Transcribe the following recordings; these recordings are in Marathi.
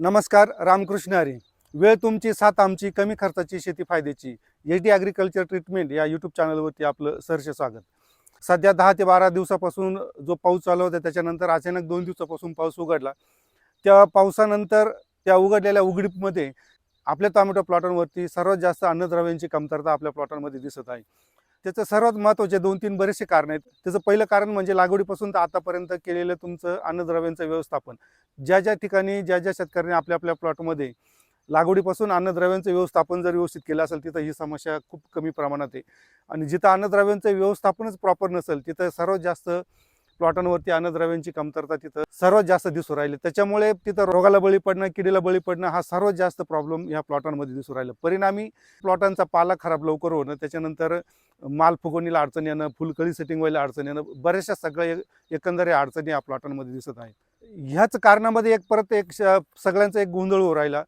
नमस्कार रामकृष्ण हरी. वेळ तुमची साथ आमची कमी खर्चाची शेती फायद्याची. एच डी ॲग्रिकल्चर ट्रीटमेंट या यूट्यूब चॅनलवरती आपलं सहर्ष स्वागत. सध्या दहा ते बारा दिवसापासून जो पाऊस चालू होता त्याच्यानंतर अचानक दोन दिवसापासून पाऊस उघडला. त्या पावसानंतर त्या उघडलेल्या उघडीपमध्ये आपल्या टॉमॅटो प्लॉटांवरती सर्वात जास्त अन्नद्रव्यांची कमतरता आपल्या प्लॉटांमध्ये दिसत आहे. त्याचं सर्वात महत्त्वाचे दोन तीन बरेचसे कारण आहेत. त्याचं पहिलं कारण म्हणजे लागवडीपासून तर आतापर्यंत केलेलं तुमचं अन्नद्रव्यांचं व्यवस्थापन. ज्या ज्या ठिकाणी ज्या ज्या शेतकऱ्यांनी आपल्या आपल्या प्लॉटमध्ये लागवडीपासून अन्नद्रव्यांचं व्यवस्थापन जर व्यवस्थित केलं असेल तिथं ही समस्या खूप कमी प्रमाणात आहे. आणि जिथं अन्नद्रव्यांचं व्यवस्थापनच प्रॉपर नसेल तिथं सर्वात जास्त प्लॉटांवरती अन्नद्रव्यांची कमतरता तिथं सर्वात जास्त दिसून राहिली. त्याच्यामुळे तिथं रोगाला बळी पडणं किडीला बळी पडणं हा सर्वात जास्त प्रॉब्लेम या प्लॉटांमध्ये दिसून राहिला. परिणामी प्लॉटांचा पाला खराब लवकर होणं त्याच्यानंतर माल फुगवणीला अडचण येणं फुलकळी सेटिंग व्हायला अडचण येणं बऱ्याचशा सगळ्या एकंदर या अडचणी या प्लॉटांमध्ये दिसत आहेत. ह्याच कारणामध्ये एक परत एक श- सगळ्यांचा एक गोंधळ होऊ राहिला.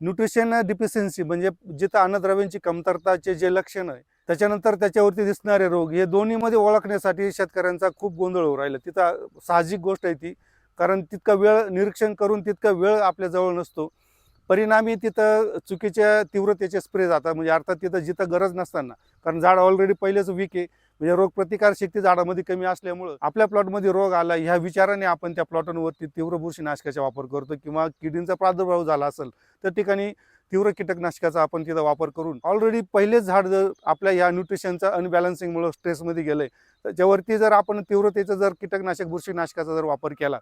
न्यूट्रिशन डिफिशियन्सी म्हणजे जिथं अन्नद्रव्यांची कमतरताचे जे लक्षण आहे त्याच्यानंतर त्याच्यावरती दिसणारे रोग हे दोन्हीमध्ये ओळखण्यासाठी शेतकऱ्यांचा खूप गोंधळ होऊ राहिला. तिथं साहजिक गोष्ट आहे ती. कारण तितका वेळ निरीक्षण करून तितका वेळ आपल्याजवळ नसतो. परिणामी तिथं चुकीच्या तीव्रतेचे स्प्रे जातात. म्हणजे अर्थात तिथं जिथं गरज नसताना. कारण झाड ऑलरेडी पहिलेच वीक आहे. म्हणजे रोगप्रतिकारशक्ती झाडामध्ये कमी असल्यामुळं आपल्या प्लॉटमध्ये रोग आला ह्या विचाराने आपण त्या प्लॉटांवरती तीव्र बुरशीनाशकाचा वापर करतो किंवा किडींचा प्रादुर्भाव झाला असेल त्या ठिकाणी तीव्र कीटकनाशकाचा आपण तिथं वापर करून ऑलरेडी पहिलेच झाड जर आपल्या या न्यूट्रिशनचा अनबॅलन्सिंगमुळे स्ट्रेसमध्ये गेलंय त्याच्यावरती जर आपण तीव्रतेचा जर कीटकनाशक बुरशीनाशकाचा जर वापर केला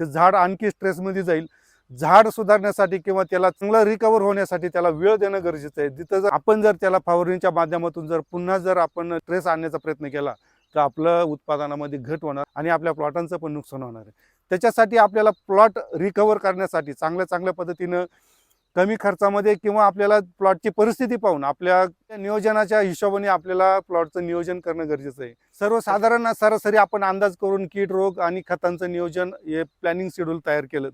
तर झाड आणखी स्ट्रेसमध्ये जाईल. झाड सुधारण्यासाठी किंवा त्याला चांगला रिकवर होण्यासाठी त्याला वेळ देणं गरजेचं आहे. तिथं जर आपण जर त्याला फवारणीच्या माध्यमातून जर पुन्हा जर आपण स्ट्रेस आणण्याचा प्रयत्न केला तर आपलं उत्पादनामध्ये घट होणार आणि आपल्या प्लॉटांचं पण नुकसान होणार आहे. त्याच्यासाठी आपल्याला प्लॉट रिकवर करण्यासाठी चांगल्या चांगल्या पद्धतीनं कमी खर्चामध्ये किंवा आपल्याला प्लॉटची परिस्थिती पाहून आपल्या नियोजनाच्या हिशोबाने आपल्याला प्लॉटचं नियोजन करणं गरजेचं आहे. सर्वसाधारण सरासरी आपण अंदाज करून कीड रोग आणि खतांचं नियोजन हे प्लॅनिंग शेड्यूल तयार केलं.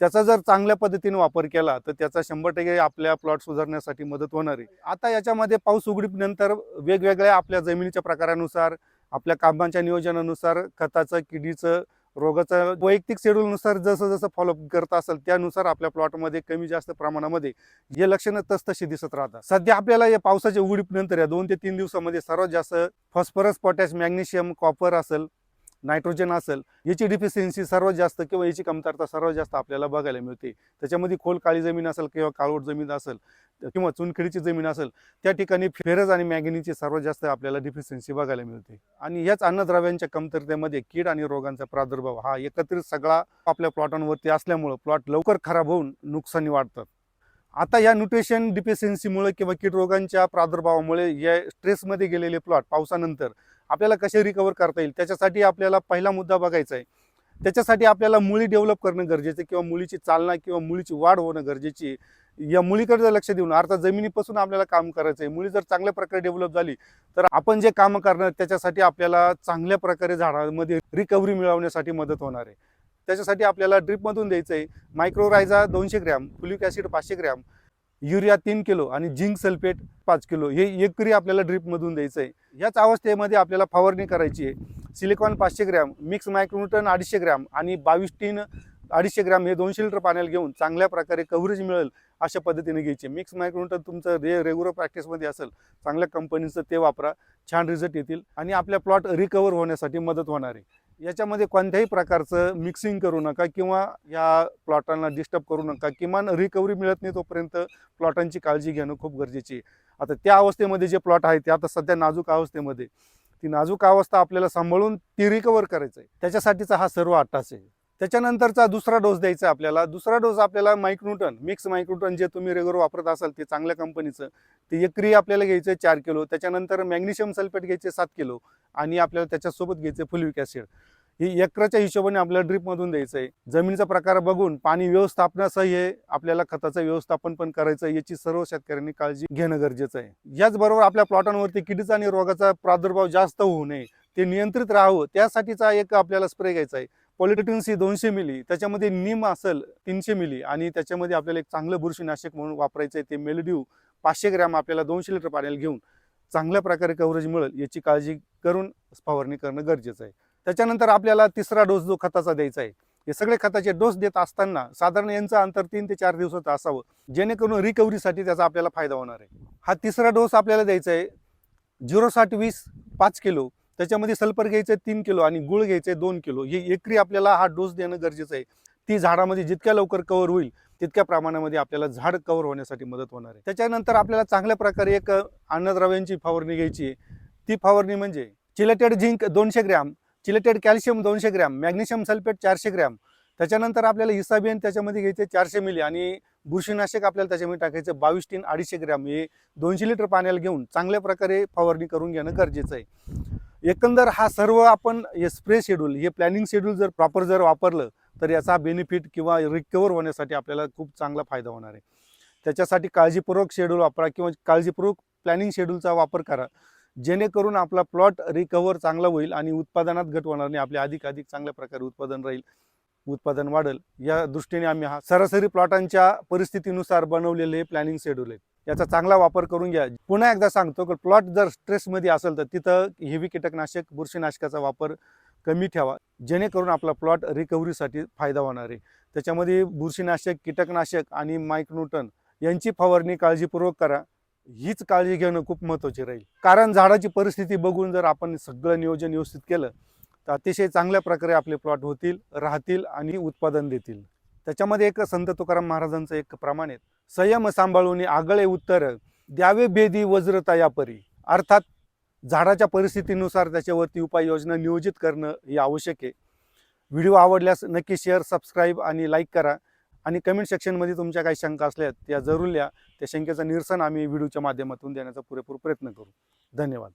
त्याचा जर चांगल्या पद्धतीने वापर केला तर त्याचा शंभर टक्के आपल्या प्लॉट सुधारण्यासाठी मदत होणार आहे. आता याच्यामध्ये पाऊस उघडीनंतर वेगवेगळ्या आपल्या जमिनीच्या प्रकारानुसार आपल्या कामांच्या नियोजनानुसार खताचं किडीचं रोगाचा वैयक्तिक शेड्यूलनुसार जसं जसं फॉलोअप करत असेल त्यानुसार आपल्या प्लॉटमध्ये कमी जास्त प्रमाणामध्ये हे लक्षणं तसतशी दिसत राहतात. सध्या आपल्याला या पावसाच्या उघडीपनंतर या दोन ते तीन दिवसामध्ये सर्वात जास्त फॉस्फरस पोटॅश मॅग्नेशियम कॉपर असेल नायट्रोजन असेल याची डिफिशियन्सी सर्वात जास्त किंवा याची कमतरता सर्वात जास्त आपल्याला बघायला मिळते. त्याच्यामध्ये खोल काळी जमीन असेल किंवा काळवट जमीन असेल किंवा चुनखडीची जमीन असेल त्या ठिकाणी फेरज आणि मॅगनीची सर्वात जास्त आपल्याला डिफिशियन्सी बघायला मिळते. आणि याच अन्नद्रव्यांच्या कमतरतेमध्ये कीड आणि रोगांचा प्रादुर्भाव हा एकत्रित सगळा आपल्या प्लॉटांवरती असल्यामुळं प्लॉट लवकर खराब होऊन नुकसानी वाढतात. आता या न्यूट्रिशन डिफिशियन्सीमुळे किंवा कीड रोगांच्या प्रादुर्भावामुळे या स्ट्रेसमध्ये गेलेले प्लॉट पावसानंतर आपल्याला कसे रिकवर करता येईल त्याच्यासाठी आपल्याला पहिला मुद्दा बघायचा आहे. त्याच्यासाठी आपल्याला मुळी डेव्हलप करणं गरजेचं किंवा मुलीची चालना किंवा मुलीची वाढ होणं गरजेची आहे. या मुलीकडे जर लक्ष देऊन अर्थात जमिनीपासून आपल्याला काम करायचं आहे. मुली जर चांगल्या प्रकारे डेव्हलप झाली तर आपण जे कामं करणार त्याच्यासाठी आपल्याला चांगल्या प्रकारे झाडामध्ये रिकव्हरी मिळवण्यासाठी मदत होणार आहे. त्याच्यासाठी आपल्याला ड्रिपमधून द्यायचं आहे मायक्रोरायझा दोनशे ग्रॅम फुलिक ॲसिड पाचशे ग्रॅम युरिया तीन किलो आणि झिंक सल्फेट पाच किलो हे एकरी आपल्याला ड्रिपमधून द्यायचं आहे याच अवस्थेमध्ये आपल्याला फवारणी करायची आहे. सिलिकॉन पाचशे ग्रॅम मिक्स मायक्रोन्यूटन अडीचशे ग्रॅम आणि बावीस टीन अडीचशे ग्रॅम हे दोनशे लिटर पाण्याला घेऊन चांगल्या प्रकारे कव्हरेज मिळेल अशा पद्धतीने घ्यायचे. मिक्स मायक्रोन्यूटन तुमचं रे रेग्युलर प्रॅक्टिसमध्ये असेल चांगल्या कंपनीचं ते वापरा. छान रिझल्ट येतील. आणि आपल्या प्लॉट रिकवर होण्यासाठी मदत होणार आहे. याच्यामध्ये कोणत्याही प्रकारचं मिक्सिंग करू नका किंवा या प्लॉटांना डिस्टर्ब करू नका. किमान रिकव्हरी मिळत नाही तोपर्यंत प्लॉटांची काळजी घेणं खूप गरजेची आहे. आता त्या अवस्थेमध्ये जे प्लॉट आहे ते आता सध्या नाजूक अवस्थेमध्ये. ती नाजूक अवस्था आपल्याला सांभाळून ती रिकवर करायचं आहे त्याच्यासाठीचा हा सर्व अट्टास आहे. त्याच्यानंतरचा दुसरा डोस द्यायचा आहे आपल्याला. दुसरा डोस आपल्याला मायक्रोटन मिक्स मायक्रोटन जे तुम्ही रेग्युलर वापरत असाल ते चांगल्या कंपनीचं ते एकरी आपल्याला घ्यायचं आहे चार किलो. त्याच्यानंतर मॅग्नेशियम सल्फेट घ्यायचे सात किलो आणि आपल्याला त्याच्यासोबत घ्यायचं आहे फुलविक ॲसिड. ही एकराच्या हिशोबाने आपल्याला ड्रिपमधून द्यायचं आहे जमिनीचा प्रकार बघून पाणी व्यवस्थापनासह हे आपल्याला खताचं व्यवस्थापन पण करायचं आहे याची सर्व शेतकऱ्यांनी काळजी घेणं गरजेचं आहे. याचबरोबर आपल्या प्लॉटांवरती किडीचा आणि रोगाचा प्रादुर्भाव जास्त होऊ नये ते नियंत्रित राहावं त्यासाठीचा एक आपल्याला स्प्रे घ्यायचा आहे. पॉलिटिटिन ही दोनशे मिली त्याच्यामध्ये निम असेल तीनशे मिली आणि त्याच्यामध्ये आपल्याला एक चांगलं बुरशीनाशक म्हणून वापरायचं आहे ते मेलड्यू पाचशे ग्रॅम आपल्याला दोनशे लिटर पाण्याला घेऊन चांगल्या प्रकारे कव्हरेज मिळेल याची काळजी करून फवारणी करणं गरजेचं आहे. त्याच्यानंतर आपल्याला तिसरा डोस जो खताचा द्यायचा आहे हे सगळे खताचे डोस देत असताना साधारण यांचं अंतर तीन ते चार दिवसाचं असावं जेणेकरून रिकव्हरीसाठी त्याचा आपल्याला फायदा होणार आहे. हा तिसरा डोस आपल्याला द्यायचा आहे झिरो साठ वीस पाच किलो त्याच्यामध्ये सल्फर घ्यायचं आहे तीन किलो आणि गुळ घ्यायचं आहे दोन किलो. हे एकरी आपल्याला हा डोस देणं गरजेचं आहे. ती झाडामध्ये जितक्या लवकर कव्हर होईल तितक्या प्रमाणामध्ये आपल्याला झाड कव्हर होण्यासाठी मदत होणार आहे. त्याच्यानंतर आपल्याला चांगल्या प्रकारे एक अन्नद्रव्यांची फवारणी घ्यायची आहे. ती फवारणी म्हणजे चिलेटेड झिंक दोनशे ग्रॅम चिलेटेड कॅल्शियम दोनशे ग्रॅम मॅग्नेशियम सल्फेट चारशे ग्रॅम. त्याच्यानंतर आपल्याला इसाबियन त्याच्यामध्ये घ्यायचे चारशे मिली आणि बुरशीनाशक आपल्याला त्याच्यामध्ये टाकायचं बावीस टीन अडीचशे ग्रॅम. हे दोनशे लिटर पाण्याला घेऊन चांगल्या प्रकारे फवारणी करून घेणं गरजेचं आहे. एकंदर हा सर्व आपण हे स्प्रे शेड्यूल हे प्लॅनिंग शेड्यूल जर प्रॉपर जर वापरलं तर याचा बेनिफिट किंवा रिकवर होण्यासाठी आपल्याला खूप चांगला फायदा होणार आहे. त्याच्यासाठी काळजीपूर्वक शेड्यूल वापरा किंवा काळजीपूर्वक प्लॅनिंग शेड्यूलचा वापर करा. जेणेकरून आपला प्लॉट रिकवर चांगला होईल आणि उत्पादनात घट होणार नाही. आपले अधिक अधिक चांगल्या प्रकारे उत्पादन राहील उत्पादन वाढेल. या दृष्टीने आम्ही हा सरासरी प्लॉटांच्या परिस्थितीनुसार बनवलेले प्लॅनिंग शेड्यूल आहे याचा चांगला वापर करून घ्या. पुन्हा एकदा सांगतो की प्लॉट जर स्ट्रेसमध्ये असेल तर तिथं हेवी कीटकनाशक बुरशीनाशकाचा वापर कमी ठेवा. जेणेकरून आपला प्लॉट रिकव्हरीसाठी फायदा होणार आहे. त्याच्यामध्ये बुरशीनाशक कीटकनाशक आणि मायक्रोटन यांची फवारणी काळजीपूर्वक करा. हीच काळजी घेणं खूप महत्त्वाची राहील. कारण झाडाची परिस्थिती बघून जर आपण सगळं नियोजन व्यवस्थित केलं तर अतिशय चांगल्या प्रकारे आपले प्लॉट होतील राहतील आणि उत्पादन देतील. त्याच्यामध्ये एक संत तुकाराम महाराजांचं एक प्रमाण आहे. संयम सांभाळून आगळे उत्तर द्यावे भेदी वज्रता यापरी. अर्थात झाडाच्या परिस्थितीनुसार त्याच्यावरती उपाययोजना नियोजित करणं हे आवश्यक आहे. व्हिडिओ आवडल्यास नक्की शेअर सबस्क्राईब आणि लाईक करा. आणि कमेंट सेक्शनमध्ये तुमच्या काही शंका असल्या त्या जरूर लिहा. त्या शंकेचं निरसन आम्ही व्हिडिओच्या माध्यमातून देण्याचा पुरेपूर प्रयत्न करू. धन्यवाद.